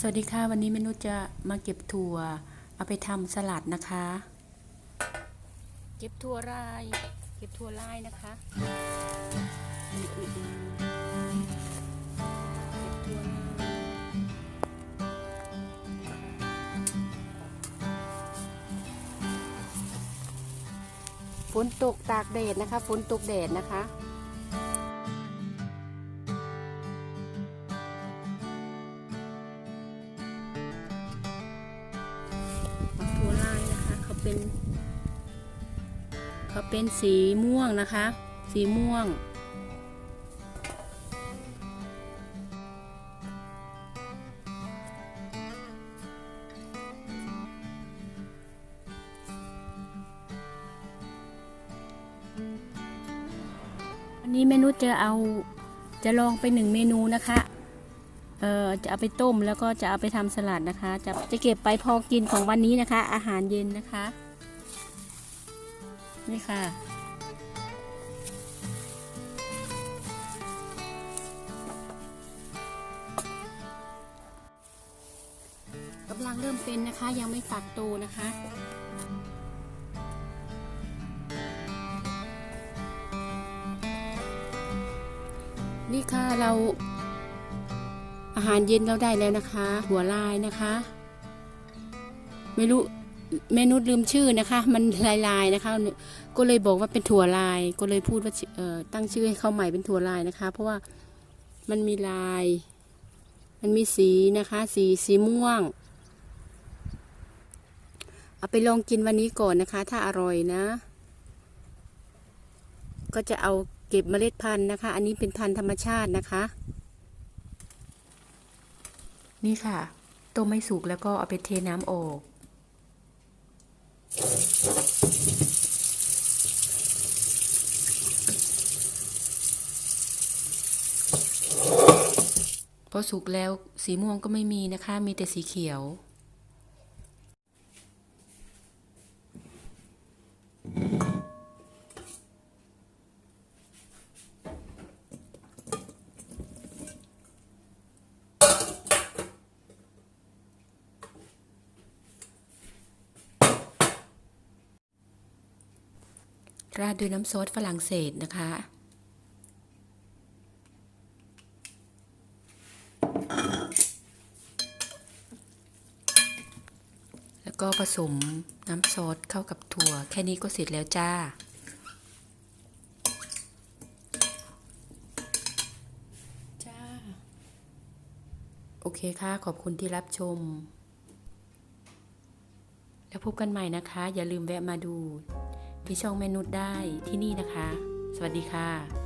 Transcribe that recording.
สวัสดีค่ะ วันนี้เมนูจะมาเก็บถั่ว เอาไปทำสลัดนะคะ เก็บถั่วลาย เก็บถั่วลายนะคะเก็บถั่วฝนตกตากแดดนะคะฝนตกแดดนะคะ เขาเป็นเป็นสีม่วงนะคะ สีม่วง วันนี้เมนูจะเอาจะลองไปหนึ่งเมนูนะคะเออจะเอาไปต้มแล้วก็จะเอาไปทำสลัดนะคะ จะจะเก็บไปพอกินของวันนี้นะคะ อาหารเย็นนะคะ นี่ค่ะ กำลังเริ่มเป็นนะคะ ยังไม่ฝักโตนะคะนี่ค่ะเราอาหารเย็นเราได้แล้วนะคะ หัวลายนะคะ ไม่รู้ เมนูลืมชื่อนะคะ มันลายลายๆนะคะ ก็เลยบอกว่าเป็นถั่วลาย ก็เลยพูดว่าตั้งชื่อให้เขาใหม่เป็นถั่วลายนะคะ เพราะว่ามันมีลาย มันมีสีนะคะ สีสีม่วง เอาไปลองกินวันนี้ก่อนนะคะ ถ้าอร่อยนะ ก็จะเอาเก็บเมล็ดพันธุ์นะคะ อันนี้เป็นพันธุ์ธรรมชาตินะคะ นี่ค่ะต้มไม่สุกแล้วก็เอาไปเทน้ำออก พอสุกแล้วสีม่วงก็ไม่มีนะคะ มีแต่สีเขียว ราดด้วยน้ำซอสฝรั่งเศสนะคะ แล้วก็ผสมน้ำซอสเข้ากับถั่ว แค่นี้ก็เสร็จแล้วจ้า จ้า โอเคค่ะ ขอบคุณที่รับชม แล้วพบกันใหม่นะคะ อย่าลืมแวะมาดู ที่ช่องแมนูได้ที่นี่นะคะ สวัสดีค่ะ